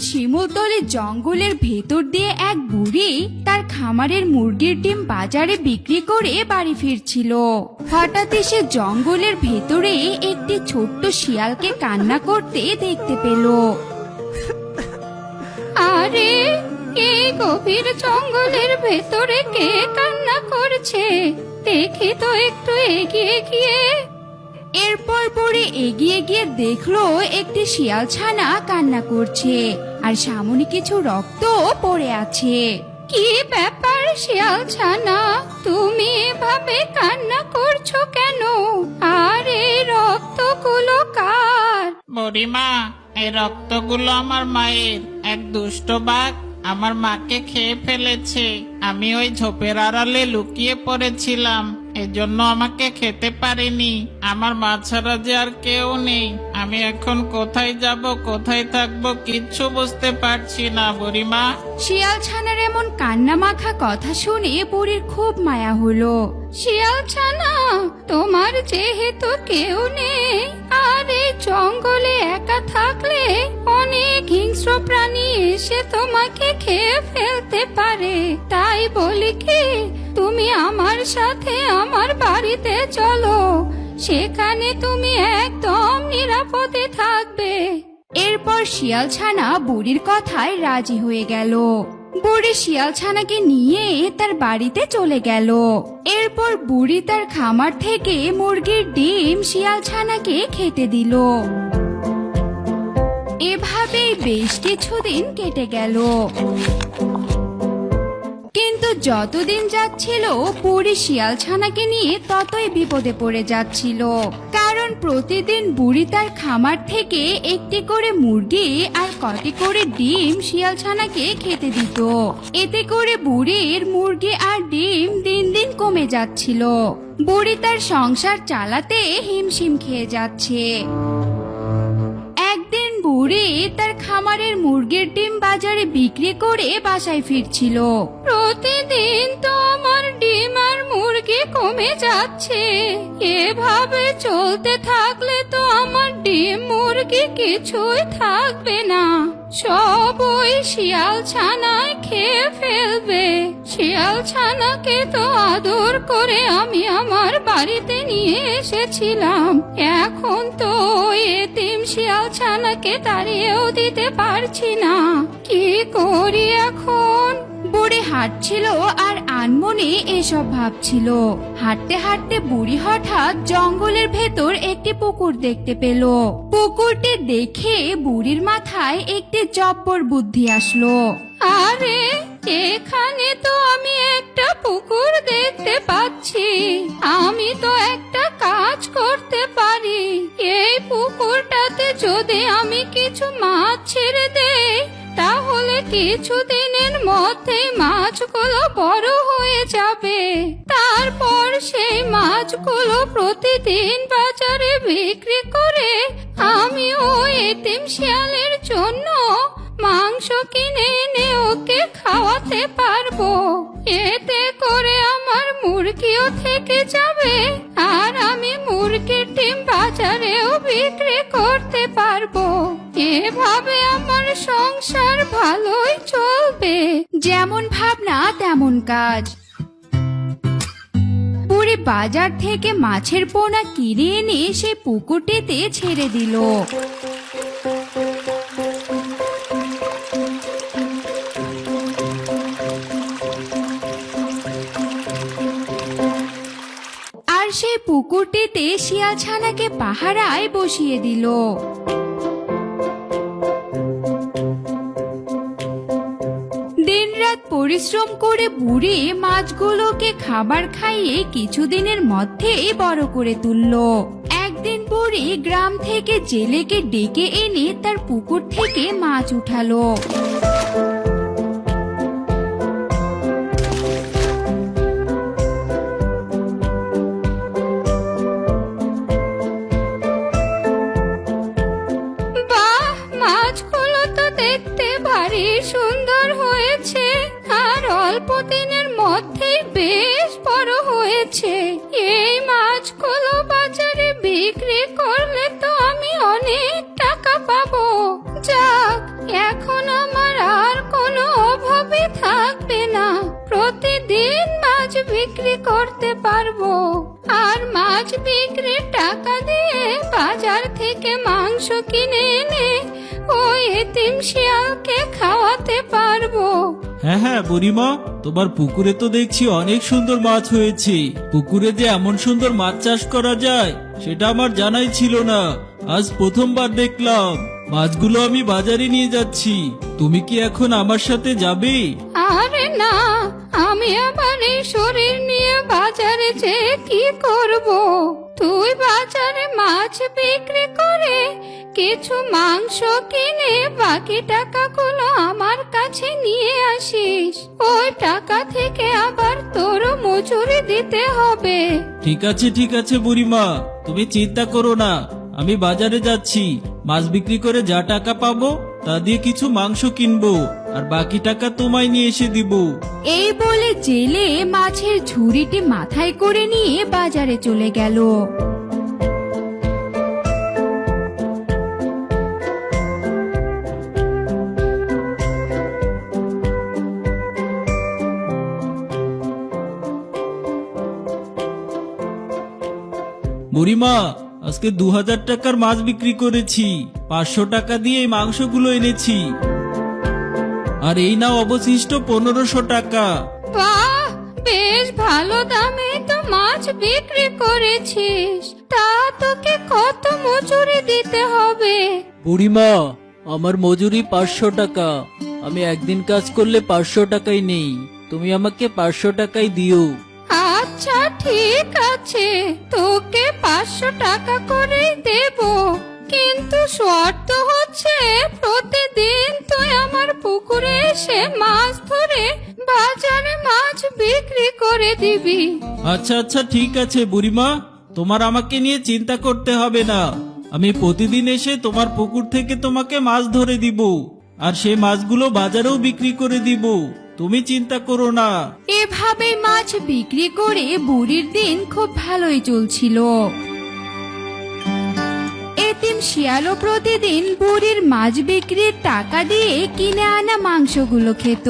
শিমুলতলে জঙ্গলের ভেতর দিয়ে এক বুড়ি তার খামারের মুরগির ডিম বাজারে বিক্রি করে বাড়ি ফিরছিল। হঠাৎ সে জঙ্গলের ভেতরে একটি ছোট্ট শিয়ালকে কান্না করতে দেখতে পেল। আরে, এই গভীর জঙ্গলের ভেতরে কে কান্না করছে? দেখি তো একটু এগিয়ে গিয়ে। এরপর পরে এগিয়ে গিয়ে দেখল একটি শিয়াল ছানা কান্না করছে। আর সামনে কিছু রক্ত পড়ে আছে। কি ব্যাপার শিয়াল ছানা? তুমি এভাবে কান্না করছ কেন? আর এই রক্তগুলো কার? বুড়িমা, এই রক্তগুলো আমার মায়ের। এক দুষ্ট বাঘ আমার মাকে খেয়ে ফেলেছে। আমি ওই ঝোপের আড়ালে লুকিয়ে পড়েছিলাম। এজন্য আমাকে খেতে পারেনি। আমার মা ছাড়া যে আর কেউ নেই। আমি এখন কোথায় যাব, কোথায় থাকব কিচ্ছু বুঝতে পারছি না, বুড়িমা। শিয়াল ছানার এমন কান্না মাখা কথা শুনে বুড়ির খুব মায়া হলো। শিয়াল ছানা, তোমার যেহেতু কেউ নেই, আর এই জঙ্গলে একা থাকলে অনেক হিংস্র প্রাণী এসে তোমাকে খেয়ে ফেলতে পারে। তাই বলি কি তুমি আমার সাথে আমার বাড়িতে চলো। সেখানে তুমি একদম নিরাপদে থাকবে। এরপর শিয়াল ছানা বুড়ির কথায় রাজি হয়ে গেল। বুড়ি শিয়াল ছানাকে নিয়ে তার বাড়িতে চলে গেল। এরপর বুড়ি তার খামার থেকে মুরগির ডিম শিয়াল ছানাকে খেতে দিল। এভাবেই বেশ কিছুদিন কেটে গেল। কিন্তু যতদিন যাচ্ছিল বুড়ি শিয়াল ছানাকে নিয়ে ততই বিপদে পড়ে যাচ্ছিল। কারণ প্রতিদিন বুড়ি তার খামার থেকে একটি করে মুরগি আর কটি করে ডিম শিয়াল ছানাকে খেতে দিত। এতে করে বুড়ির মুরগি আর ডিম দিন দিন কমে যাচ্ছিল। বুড়ি তার সংসার চালাতে হিমশিম খেয়ে যাচ্ছে। বুড়ি তার খামারের মুরগির ডিম বাজারে বিক্রি করে বাসায় ফিরছিল। প্রতিদিন তো আমার ডিম আর মুরগি কমে যাচ্ছে। এভাবে চলতে থাকলে তো আমার ডিম মুরগি কিছুই থাকবে না। সব ওই শিয়াল ছানায় খেয়ে ফেলবে। শিয়াল ছানাকে তো আদর করে আমি আমার বাড়িতে নিয়ে এসেছিলাম। এখন তো এতিম শিয়াল ছানাকে তাড়িয়েও দিতে পারছি না। কি করি এখন? বুড়ি হাঁটছিল আর আনমনে এসব ভাবছিল। হাঁটতে হাঁটতে বুড়ি হঠাৎ জঙ্গলের ভেতর একটি পুকুর দেখতে পেল। পুকুরটি দেখে বুড়ির মাথায় একটি জব্বর বুদ্ধি আসলো। আরে, এখানে তো আমি একটা পুকুর দেখতে করে আমি এতিম শিয়ালের জন্য মাংস কিনে এনে ওকে খাওয়াতে পারব। এতে করে আমার মুরগিও থেকে যাবে আর আমি মুরগির ডিম বাজারেও বিক্রি করতে পারব। এভাবে আমার সংসার ভালোই চলবে। যেমন ভাবনা, তেমন কাজ। বুড়ি বাজার থেকে মাছের পোনা কিনে এনে সে পুকুরটিতে ছেড়ে দিল। আর সেই পুকুরটিতে শিয়াল ছানাকে পাহারায় বসিয়ে দিল। পরিশ্রম করে বুড়ি মাছগুলোকে খাবার খাইয়ে কিছুদিনের মধ্যেই বড় করে তুলল। একদিন বুড়ি গ্রাম থেকে জেলেকে ডেকে এনে তার পুকুর থেকে মাছ উঠালো। মধ্যেই বেশ বড় হয়েছে। এই মাছগুলো বাজারে বিক্রি করলে তো আমি অনেক টাকা পাবো। যাক, এখন আমার আর কোনো অভাবে থাকবে না। প্রতিদিন মাছ বিক্রি করতে পারব। আর মাছ বিক্রির টাকা দিয়ে বাজার থেকে মাংস কিনে এনে ওই এতিম শিয়ালকে খাওয়াতে পারব। হ্যাঁ হ্যাঁ বুড়িমা, তোমার পুকুরে তো দেখছি অনেক সুন্দর মাছ হয়েছে। পুকুরে যে এমন সুন্দর মাছ চাষ করা যায়, সেটা আমার জানাই ছিল না। আজ প্রথমবার দেখলাম। মাছগুলো আমি বাজারে নিয়ে যাচ্ছি। তুমি কি এখন আমার সাথে যাবে? আরে না, আমি আবার এই শরীর নিয়ে বাজারে যে কি করব? তুই বাজারে মাছ বিক্রি করে কিছু মাংস কিনে বাকি টাকাগুলো আমার কাছে নিয়ে আসিস। ওই টাকা থেকে আবার তোরও মজুরি দিতে হবে। ঠিক আছে ঠিক আছে বুড়িমা তুমি চিন্তা করো না। আমি বাজারে যাচ্ছি। মাছ বিক্রি করে যা টাকা পাবো তা দিয়ে কিছু মাংস কিনবো আর বাকি টাকা তোমায় নিয়ে এসে দিব। এই বলে জেলে মাছের ঝুড়িটি মাথায় করে নিয়ে বাজারে চলে গেল। বুড়িমা আজকে দু হাজার টাকার মাছ বিক্রি করেছি। পাঁচশো টাকা দিয়ে এই মাংসগুলো এনেছি। আর এই নাও অবশিষ্ট পনেরোশো টাকা। বাহ বেশ ভালো দামে তো মাছ বিক্রি করেছিস। তা তোকে কত মজুরি দিতে হবে? বুড়িমা আমার মজুরি পাঁচশো টাকা। আমি একদিন কাজ করলে পাঁচশো টাকাই নেই। তুমি আমাকে পাঁচশো টাকাই দিও। আচ্ছা ঠিক আছে। তোকে পাঁচশো টাকা করেই দেব। কিন্তু শর্ত হচ্ছে প্রতিদিন তুই আমার পুকুরে এসে মাছ ধরে বাজারে মাছ বিক্রি করে দিবি। আচ্ছা আচ্ছা ঠিক আছে বুড়িমা। তোমার আমাকে নিয়ে চিন্তা করতে হবে না। আমি প্রতিদিন এসে তোমার পুকুর থেকে তোমাকে মাছ ধরে দিব। আর সেই মাছগুলো বাজারেও বিক্রি করে দিব। তুমি চিন্তা করো না। এভাবে মাছ বিক্রি করে বুড়ির দিন খুব ভালোই চলছিল। এতিম শিয়ালও প্রতিদিন বুড়ির মাছ বিক্রির টাকা দিয়ে কিনে আনা মাংসগুলো খেত।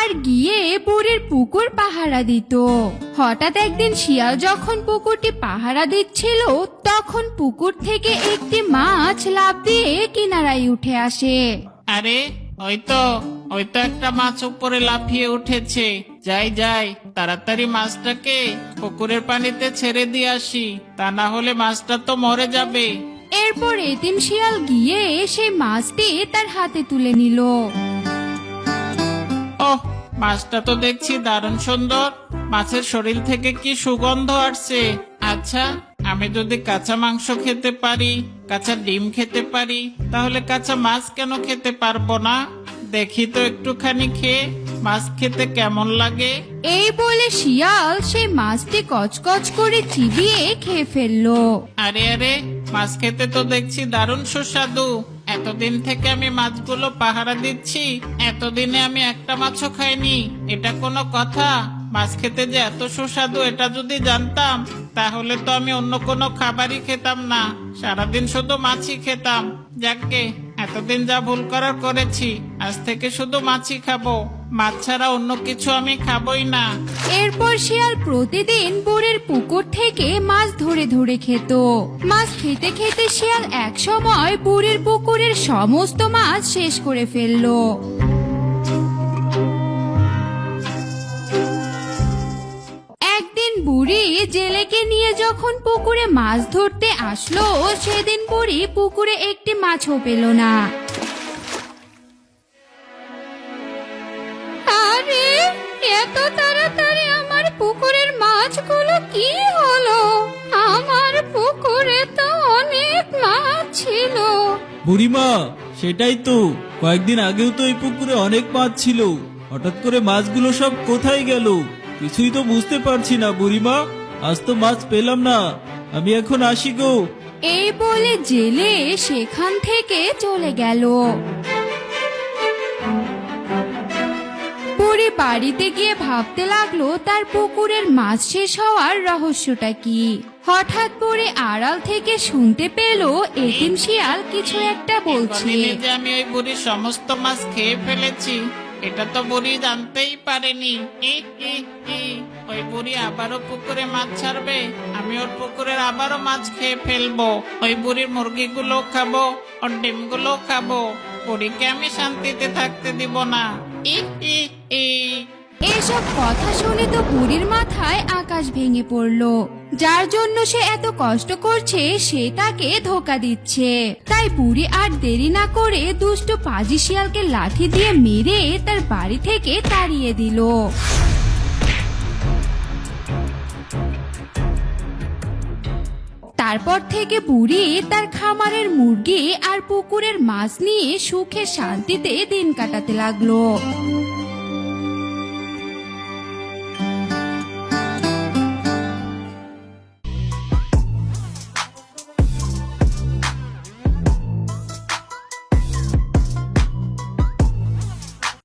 আর গিয়ে বুড়ির পুকুর পাহারা দিত। হঠাৎ একদিন শিয়াল যখন পুকুরটি পাহারা দিচ্ছিল, তখন পুকুর থেকে একটি মাছ লাফ দিয়ে কিনারায় উঠে আসে। আরে, ওই তো ওই তো একটা মাছ উপরে লাফিয়ে উঠেছে। যাই যাই, তাড়াতাড়ি মাছটাকে পুকুরের পানিতে ছেড়ে দিয়ে আসি। তা না হলে মাছটা তো মরে যাবে। এরপর এতিম শিয়াল গিয়ে সেই মাছটি তার হাতে তুলে নিল। ওহ, মাছটা তো দেখছি দারুণ সুন্দর। মাছের শরীর থেকে কি সুগন্ধ আসছে? আচ্ছা আমি যদি কাঁচা মাংস খেতে পারি, কাঁচা ডিম খেতে পারি, তাহলে কাঁচা মাছ কেন খেতে পারব না? দেখি তো একটুখানি খেয়ে। মাছ খেতে কেমন লাগে? এই বলে শিয়াল সেই মাছটি কচকচ করে চিবিয়ে খেয়ে ফেলল। আরে আরে মাছ খেতে তো দেখছি দারুণ সুস্বাদু। এতদিন থেকে আমি মাছগুলো পাহারা দিচ্ছি এতদিনে আমি একটা মাছও খাইনি। এটা কোনো কথা? মাছ খেতে যে এত সুস্বাদু এটা যদি জানতাম তাহলে তো আমি অন্য কোনো খাবারই খেতাম না। সারাদিন শুধু মাছই খেতাম। যাকে এতদিন যা ভুল করার করেছি আজ থেকে শুধু মাছই খাব। মাছ ছাড়া অন্য কিছু আমি খাবই না। এরপর শিয়াল প্রতিদিন বুড়ির পুকুর থেকে মাছ ধরে ধরে খেত। মাছ খেতে খেতে শিয়াল এক সময় বুড়ির পুকুরের সমস্ত মাছ শেষ করে ফেলল। একদিন বুড়ি জেলেকে নিয়ে যখন পুকুরে মাছ ধরতে আসলো, সেদিন বুড়ি পুকুরে একটি মাছও পেল না। এত তাড়াতাড়ি আমার পুকুরের মাছগুলো কি হলো? আমার পুকুরে তো অনেক মাছ ছিল। বুড়িমা সেটাই তো। কয়েকদিন আগেও তো এই পুকুরে অনেক মাছ ছিল। হঠাৎ করে মাছগুলো সব কোথায় গেল? কিছুই তো বুঝতে পারছি না বুড়িমা। আজ তো মাছ পেলাম না। আমি এখন আসি গো। এই বলে জেলে সেখান থেকে চলে গেল। বুড়ি বাড়িতে গিয়ে ভাবতে লাগল তার পুকুরের মাছ শেষ হওয়ার রহস্যটা কি হঠাৎ পরে আড়াল থেকে শুনতে পেল এতিম শিয়াল কিছু একটা বলছে যে আমি ওই বুড়ির সমস্ত মাছ খেয়ে ফেলেছি এটা তো বুড়ি জানতেই পারেনি ই, ই, ই। ওই বুড়ি আবারও পুকুরে মাছ ছাড়বে আমি ওর পুকুরের আবারও মাছ খেয়ে ফেলব ওই বুড়ির মুরগিগুলো খাব ওর ডিমগুলো খাব বুড়িকে আমি শান্তিতে থাকতে দিব না। এসব কথা শুনে তো বুড়ির মাথায় আকাশ ভেঙে পড়ল। যার জন্য সে এত কষ্ট করছে, সে তাকে ধোকা দিচ্ছে। তাই বুড়ি আর দেরি না করে দুষ্ট পাজি শিয়ালকে লাঠি দিয়ে মেরে তার বাড়ি থেকে তাড়িয়ে দিল। তারপর থেকে বুড়ি তার খামারের মুরগি আর পুকুরের মাছ নিয়ে সুখে শান্তিতে দিন কাটাতে লাগল।